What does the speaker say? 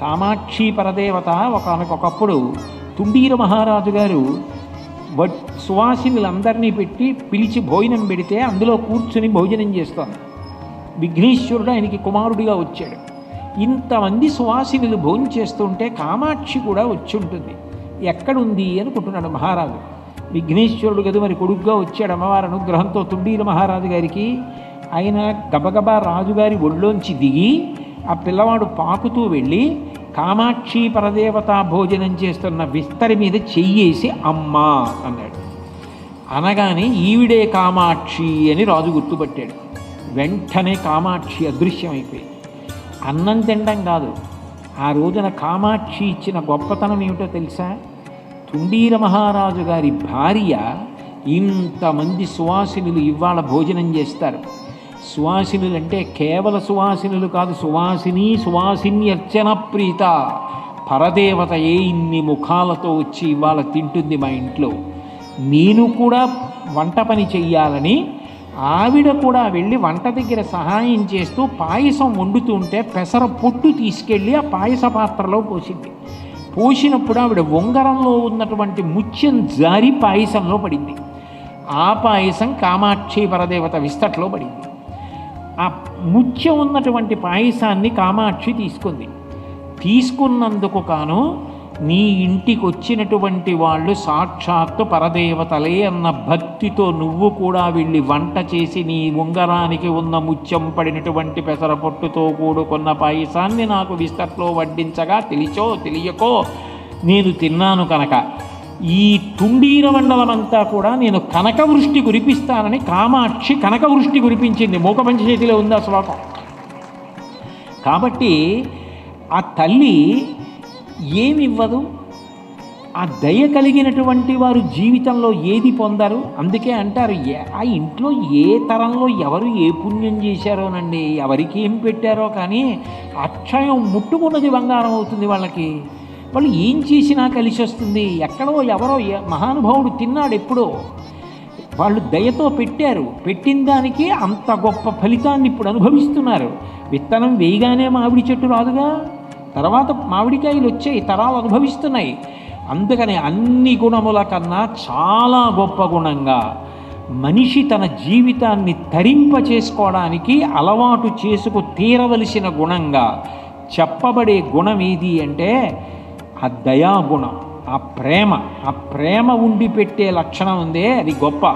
కామాక్షి పరదేవత ఒకనకొకప్పుడు తుండీర మహారాజు గారు వడ్ సువాసినులందరినీ పెట్టి పిలిచి భోజనం పెడితే అందులో కూర్చుని భోజనం చేస్తాను విఘ్నేశ్వరుడు ఆయనకి కుమారుడిగా వచ్చాడు. ఇంతమంది సువాసినులు భోజనం చేస్తుంటే కామాక్షి కూడా వచ్చి ఉంటుంది. ఎక్కడుంది అనుకుంటున్నాడు మహారాజు. విఘ్నేశ్వరుడు కదా మరి కొడుకుగా వచ్చాడు అమ్మవారి అనుగ్రహంతో తుండీల మహారాజు గారికి. ఆయన గబగబా రాజుగారి ఒళ్ళోంచి దిగి ఆ పిల్లవాడు పాకుతూ వెళ్ళి కామాక్షి పరదేవత భోజనం చేస్తున్న విస్తరి మీద చెయ్యేసి అమ్మా అన్నాడు. అనగానే ఈవిడే కామాక్షి అని రాజు గుర్తుపట్టాడు. వెంటనే కామాక్షి అదృశ్యమైపోయింది. అన్నం తినడం కాదు ఆ రోజున కామాక్షి ఇచ్చిన గొప్పతనం ఏమిటో తెలుసా? తుండీర మహారాజు గారి భార్య ఇంతమంది సువాసినులు ఇవాళ భోజనం చేస్తారు. సువాసినులు అంటే కేవల సువాసినులు కాదు సువాసిని సువాసిన్యర్చన ప్రీత. పరదేవతయే ఇన్ని ముఖాలతో వచ్చి ఇవాళ తింటుంది మా ఇంట్లో. నేను కూడా వంట పని చెయ్యాలని ఆవిడ కూడా వెళ్ళి వంట దగ్గర సహాయం చేస్తూ పాయసం వండుతుంటే పెసర పొట్టు తీసుకెళ్ళి ఆ పాయస పాత్రలో పోసింది. పోసినప్పుడు ఆవిడ ఉంగరంలో ఉన్నటువంటి ముత్యం జారి పాయసంలో పడింది. ఆ పాయసం కామాక్షి పరదేవత విస్తట్లో పడింది. ఆ ముత్యం ఉన్నటువంటి పాయసాన్ని కామాక్షి తీసుకుంది. తీసుకున్నందుకు కాను నీ ఇంటికి వచ్చినటువంటి వాళ్ళు సాక్షాత్తు పరదేవతలే అన్న భక్తితో నువ్వు కూడా వెళ్ళి వంట చేసి నీ ఉంగరానికి ఉన్న ముత్యం పడినటువంటి పెసరపొట్టుతో కూడుకున్న పాయసాన్ని నాకు విస్తట్లో వడ్డించగా తెలిచో తెలియకో నేను తిన్నాను కనుక. ఈ తుండీర మండలమంతా కూడా నేను కనకవృష్టి కురిపిస్తానని కామాక్షి కనకవృష్టి కురిపించింది. మూక చేతిలో ఉంది ఆ శ్లోకం. కాబట్టి ఆ తల్లి ఏమివ్వదు? ఆ దయ కలిగినటువంటి వారు జీవితంలో ఏది పొందరు? అందుకే అంటారు ఏ- ఆ ఇంట్లో ఏ తరంలో ఎవరు ఏ పుణ్యం చేశారోనండి? ఎవరికి ఏం పెట్టారో కానీ అక్షయం ముట్టుకున్నది బంగారం అవుతుంది వాళ్ళకి. వాళ్ళు ఏం చేసినా కలిసి వస్తుంది? ఎక్కడో ఎవరో మహానుభావుడు తిన్నాడు ఎప్పుడో. వాళ్ళు దయతో పెట్టారు. పెట్టిన దానికి అంత గొప్ప ఫలితాన్ని ఇప్పుడు అనుభవిస్తున్నారు. విత్తనం వేయగానే మామిడి చెట్టు రాదుగా? తర్వాత మామిడికాయలు వచ్చాయి తరాలు అనుభవిస్తున్నాయి. అందుకని అన్ని గుణముల కన్నా చాలా గొప్ప గుణంగా మనిషి తన జీవితాన్ని తరింప చేసుకోవడానికి అలవాటు చేసుకు తీరవలసిన గుణంగా చెప్పబడే గుణం ఏది అంటే ఆ దయాగుణం ఆ ప్రేమ ఆ ప్రేమ ఉండి పెట్టే లక్షణం ఉందే అది గొప్ప.